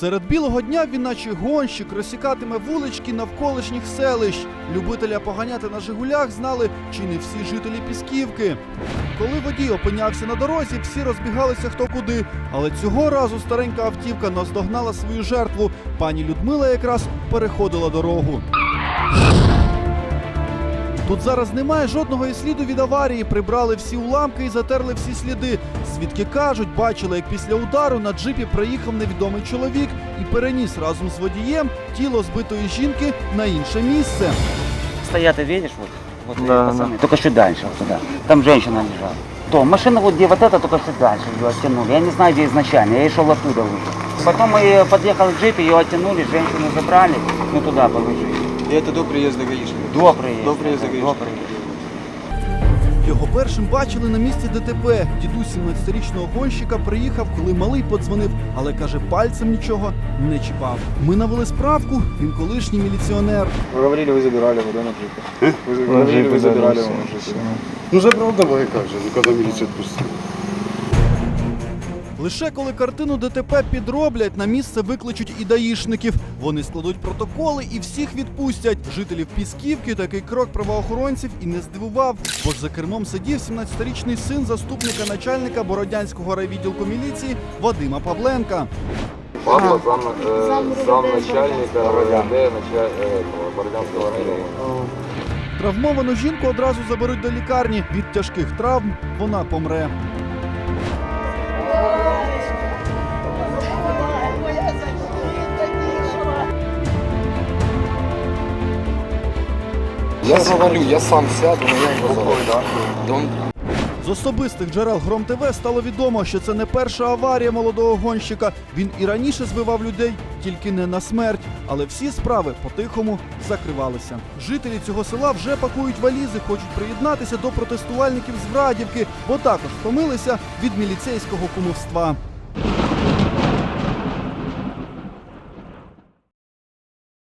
Серед білого дня він, наче гонщик, розсікатиме вулички навколишніх селищ. Любителя поганяти на Жигулях знали чи не всі жителі Пісківки. Коли водій опинявся на дорозі, всі розбігалися хто куди. Але цього разу старенька автівка наздогнала свою жертву. Пані Людмила якраз переходила дорогу. Тут зараз немає жодного і сліду від аварії. Прибрали всі уламки і затерли всі сліди. Свідки кажуть, бачили, як після удару на джипі приїхав невідомий чоловік і переніс разом з водієм тіло збитої жінки на інше місце. Стоят, ты видишь, вот, вот Да, эти пацаны, только чуть дальше, вот туда. Там женщина лежала. То, машина вот где вот эта, только чуть дальше ее оттянули. Я не знаю, где изначально, я шел оттуда уже. Потом мы подъехал к джипе, ее оттянули, женщину забрали, ну туда положили. И это до приезда гаишника. До приезда. До приезда да, гаишника. до приезда. Його першим бачили на місці ДТП. Дідусь 17-річного гонщика приїхав, коли малий подзвонив, але каже, пальцем нічого не чіпав. Ми навели справку, він колишній міліціонер. Вы говорили, вы забирали его, да, на джипе? Вы за- На говорили, джипе, вы да, забирали да, его на все, джипе. Ну забрал давай, как же, ну когда милиция отпустила. Лише коли картину ДТП підроблять, на місце викличуть і даїшників. Вони складуть протоколи і всіх відпустять. Жителів Пісківки такий крок правоохоронців і не здивував, бо ж за кермом сидів 17-річний син заступника начальника Бородянського райвідділку міліції Вадима Павленка. Папа зам, э, замначальника РВД нача- э, Бородянского района. Травмовану жінку одразу заберуть до лікарні. Від тяжких травм вона помре. Я завалю, я сам сяду, но я не завалю. Да он З особистих джерел Гром ТВ стало відомо, що це не перша аварія молодого гонщика. Він і раніше збивав людей, тільки не на смерть. Але всі справи по-тихому закривалися. Жителі цього села вже пакують валізи, хочуть приєднатися до протестувальників з Врадівки, бо також втомилися від міліцейського кумовства.